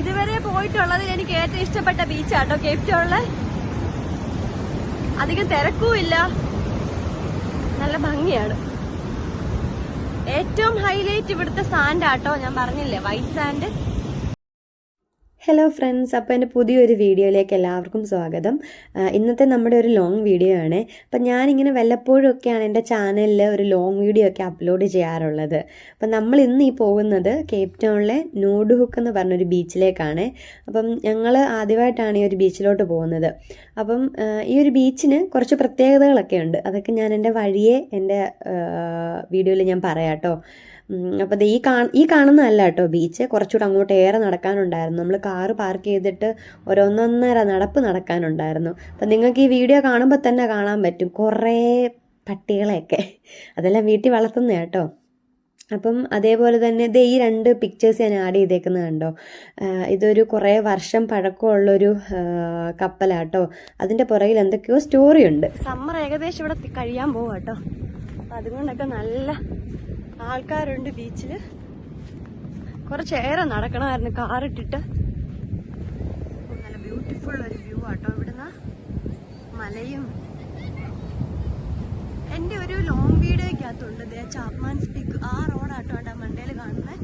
ഇതുവരെ പോയിട്ടുള്ളതിൽ എനിക്ക് ഏറ്റവും ഇഷ്ടപ്പെട്ട ബീച്ചാട്ടോ. കേപ്പ് അധികം തിരക്കുമില്ല നല്ല ഭംഗിയാണ്. ഏറ്റവും ഹൈലൈറ്റ് ഇവിടുത്തെ സാൻഡ് ആട്ടോ ഞാൻ പറഞ്ഞില്ലേ? വൈറ്റ് സാൻഡ് ഹലോ ഫ്രണ്ട്സ് അപ്പോൾ എന്റെ പുതിയൊരു വീഡിയോയിലേക്ക് എല്ലാവർക്കും സ്വാഗതം. ഇന്നത്തെ നമ്മുടെ ഒരു ലോങ് വീഡിയോ ആണ്. അപ്പം ഞാനിങ്ങനെ വല്ലപ്പോഴും ഒക്കെയാണ് എന്റെ ചാനലിൽ ഒരു ലോങ് വീഡിയോ ഒക്കെ അപ്ലോഡ് ചെയ്യാറുള്ളത്. അപ്പം നമ്മൾ ഇന്ന് ഈ പോകുന്നത് കേപ്പ് ടൗണിലെ നൂഡ് ഹുക്ക് എന്ന് പറഞ്ഞൊരു ബീച്ചിലേക്കാണ് അപ്പം ഞങ്ങൾ ആദ്യമായിട്ടാണ് ഈ ഒരു ബീച്ചിലോട്ട് പോകുന്നത്. അപ്പം ഈ ഒരു ബീച്ചിന് കുറച്ച് പ്രത്യേകതകളൊക്കെ ഉണ്ട്. അതൊക്കെ ഞാൻ എന്റെ വഴിയെ എന്റെ വീഡിയോയിൽ ഞാൻ പറയാം കേട്ടോ അപ്പോൾ ഈ കാ ഈ കാണുന്നതല്ല കേട്ടോ ബീച്ച് കുറച്ചുകൂടെ അങ്ങോട്ട് ഏറെ നടക്കാനുണ്ടായിരുന്നു. നമ്മൾ കാറ് പാർക്ക് ചെയ്തിട്ട് ഒരൊന്നൊന്നര നടപ്പ് നടക്കാനുണ്ടായിരുന്നു. അപ്പം നിങ്ങൾക്ക് ഈ വീഡിയോ കാണുമ്പോൾ തന്നെ കാണാൻ പറ്റും. കുറേ പട്ടികളെയൊക്കെ. അതെല്ലാം വീട്ടിൽ വളർത്തുന്ന കേട്ടോ. അപ്പം അതേപോലെ തന്നെ ഇത് ഈ രണ്ട് പിക്ചേഴ്സ് ഞാൻ ആഡ് ചെയ്തേക്കുന്നത് കണ്ടോ? ഇതൊരു കുറേ വർഷം പഴക്കമുള്ളൊരു കപ്പലാട്ടോ അതിന്റെ പുറകിൽ എന്തൊക്കെയോ സ്റ്റോറി ഉണ്ട്. സമ്മർ ഏകദേശം ഇവിടെ കഴിയാൻ പോവാ കേട്ടോ. അപ്പൊ അതുകൊണ്ടൊക്കെ നല്ല ആൾക്കാരുണ്ട് ബീച്ചിൽ കുറച്ചേറെ നടക്കണമായിരുന്നു കാറിട്ടിട്ട്. നല്ല ബ്യൂട്ടിഫുൾ ഒരു വ്യൂ ആട്ടോ ഇവിടുന്ന്. മലയും. എന്റെ ഒരു ലോങ് വീഡിയോയ്ക്കകത്തുണ്ട് ദേ ചാപ്മാൻസ് സ്പീക്ക് ആ റോഡാട്ടോ മണ്ടയിൽ കാണുന്നത്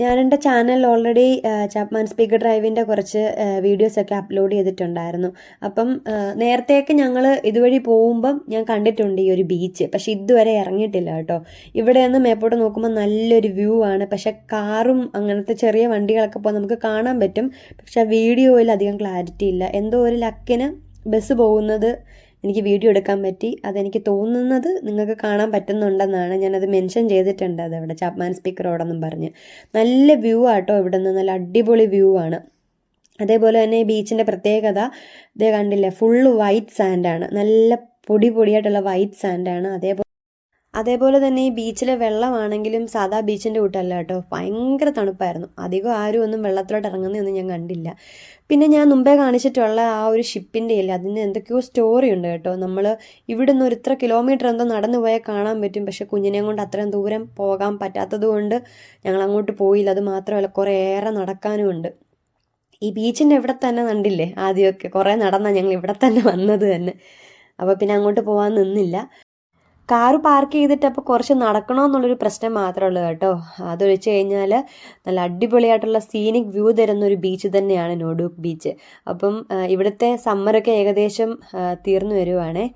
ഞാൻ ചാനൽ ഓൾറെഡി ചാപ്മാൻ സ്പീക്കർ ഡ്രൈവിന്റെ കുറച്ച് വീഡിയോസൊക്കെ അപ്ലോഡ് ചെയ്തിട്ടുണ്ടായിരുന്നു. അപ്പം നേരത്തെയൊക്കെ ഞങ്ങൾ ഇതുവഴി പോകുമ്പം ഞാൻ കണ്ടിട്ടുണ്ട് ഈ ഒരു ബീച്ച് പക്ഷെ ഇതുവരെ ഇറങ്ങിയിട്ടില്ല കേട്ടോ. ഇവിടെ നിന്ന് മേപ്പോട്ട് നോക്കുമ്പോൾ നല്ലൊരു വ്യൂ ആണ്. പക്ഷെ കാറും അങ്ങനത്തെ ചെറിയ വണ്ടികളൊക്കെ പോകാൻ നമുക്ക് കാണാൻ പറ്റും. പക്ഷെ വീഡിയോയിൽ അധികം ക്ലാരിറ്റി ഇല്ല. എന്തോ ഒരു ലക്കിന് ബസ് പോകുന്നത് എനിക്ക് വീഡിയോ എടുക്കാൻ പറ്റി. അതെനിക്ക് തോന്നുന്നത് നിങ്ങൾക്ക് കാണാൻ പറ്റുന്നുണ്ടെന്നാണ് ഞാനത് മെൻഷൻ ചെയ്തിട്ടുണ്ട് അത് ഇവിടെ ചാപ്മാൻ സ്പീക്കർ റോഡെന്നും പറഞ്ഞ്. നല്ല വ്യൂ ആട്ടോ ഇവിടെ നിന്ന്. നല്ല അടിപൊളി വ്യൂ ആണ്. അതേപോലെ തന്നെ ഈ ബീച്ചിന്റെ പ്രത്യേകത ഇതേ കണ്ടില്ലേ? ഫുള്ള് വൈറ്റ് സാൻഡാണ്. നല്ല പൊടി പൊടിയായിട്ടുള്ള വൈറ്റ് സാൻഡാണ്. അതേപോലെ അതേപോലെ തന്നെ ഈ ബീച്ചിലെ വെള്ളമാണെങ്കിലും സാധാ ബീച്ചിന്റെ കൂട്ടല്ല കേട്ടോ. ഭയങ്കര തണുപ്പായിരുന്നു. അധികം ആരും ഒന്നും വെള്ളത്തിലോട്ട് ഇറങ്ങുന്നതൊന്നും ഞാൻ കണ്ടില്ല. പിന്നെ ഞാൻ മുമ്പേ കാണിച്ചിട്ടുള്ള ആ ഒരു ഷിപ്പിന്റെ ഇല്ല അതിന് എന്തൊക്കെയോ സ്റ്റോറി ഉണ്ട് കേട്ടോ. നമ്മൾ ഇവിടെ നിന്ന് ഒരു ഇത്ര കിലോമീറ്റർ എന്തോ നടന്നു പോയാൽ കാണാൻ പറ്റും. പക്ഷെ കുഞ്ഞിനെയും കൊണ്ട് അത്രയും ദൂരം പോകാൻ പറ്റാത്തത് കൊണ്ട് ഞങ്ങൾ അങ്ങോട്ട് പോയില്ല. അത് മാത്രമല്ല കുറേ ഏറെ നടക്കാനും ഉണ്ട്. ഈ ബീച്ചിന്റെ ഇവിടെ തന്നെ കണ്ടില്ലേ ആദ്യമൊക്കെ? കുറേ നടന്ന ഞങ്ങൾ ഇവിടെ തന്നെ വന്നത് തന്നെ. അപ്പോൾ പിന്നെ അങ്ങോട്ട് പോകാൻ നിന്നില്ല. കാറ് പാർക്ക് ചെയ്തിട്ട് അപ്പോൾ കുറച്ച് നടക്കണമെന്നുള്ളൊരു പ്രശ്നം മാത്രമേ ഉള്ളൂ കേട്ടോ. അതൊഴിച്ച് കഴിഞ്ഞാൽ നല്ല അടിപൊളിയായിട്ടുള്ള സീനിക് വ്യൂ തരുന്ന ഒരു ബീച്ച് തന്നെയാണ് നോഡൂക്ക് ബീച്ച് അപ്പം ഇവിടുത്തെ സമ്മറൊക്കെ ഏകദേശം തീർന്നു വരുവാണേ.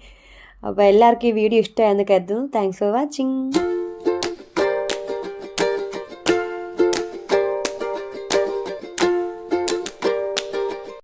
അപ്പോൾ എല്ലാവർക്കും ഈ വീഡിയോ ഇഷ്ടമായെന്ന് കരുതുന്നു. Thanks for watching